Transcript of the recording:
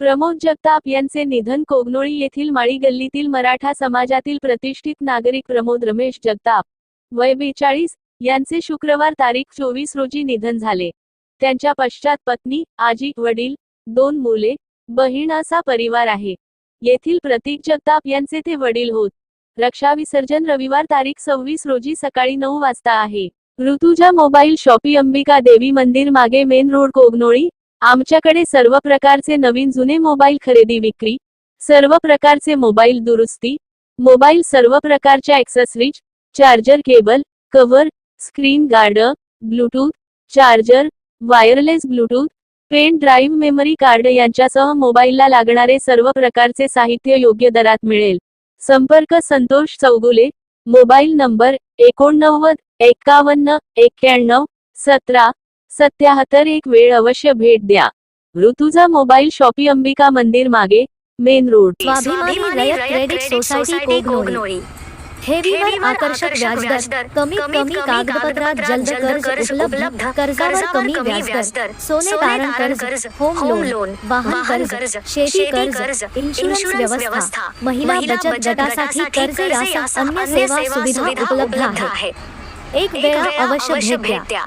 प्रमोद जगताप यांचे निधन कोगनोळी येथील माळी गल्लीतील मराठा समाजातील प्रतिष्ठित नागरिक प्रमोद रमेश जगताप. वय बेचाळीस यांचे शुक्रवार तारीख चोवीस रोजी निधन झाले. त्यांच्या पश्चात पत्नी आजी वडील दोन मुले बहीण असा परिवार आहे. येथील प्रतीक जगताप यांचे ते वडील होत. रक्षा विसर्जन रविवार तारीख सव्वीस रोजी सकाळी नऊ वाजता आहे. ऋतुजा मोबाईल शॉपी अंबिका देवी मंदिर मागे मेन रोड कोगनोळी आमच्याकडे सर्व प्रकारचे नवीन जुने मोबाईल खरेदी विक्री सर्व प्रकारचे मोबाईल दुरुस्ती मोबाईल सर्व प्रकारच्या accessories charger cable cover screen guard Bluetooth charger wireless Bluetooth pen drive memory card यांच्यासह मोबाईलला लागणारे सर्व प्रकारचे साहित्य योग्य दरात मिळेल. संपर्क संतोष चौगुले मोबाईल नंबर एकोणनव्वद एक्कावन्न एक्क्याण्णव सतरा सत्याहत्तर एक वेळ अवश्य भेट द्या. ऋतुजा मोबाईल शॉपी अंबिका मंदिर मागे मेन रोड. स्वाभिमानी रयत क्रेडिट सोसायटी कोगनोळी. ठेवीवर आकर्षक व्याजदर कमीत कमी कागदपत्रात जलद कर्ज उपलब्ध कर्जावर कमी व्याजदर. सोने तारण कर्ज होम लोन वाहन कर्ज शेती कर्ज इन्शुरन्स व्यवस्था महिला बचत गटासाठी कर्ज यासह अन्य सेवा सुविधा उपलब्ध आहे. एक वेळा अवश्य भेट द्या.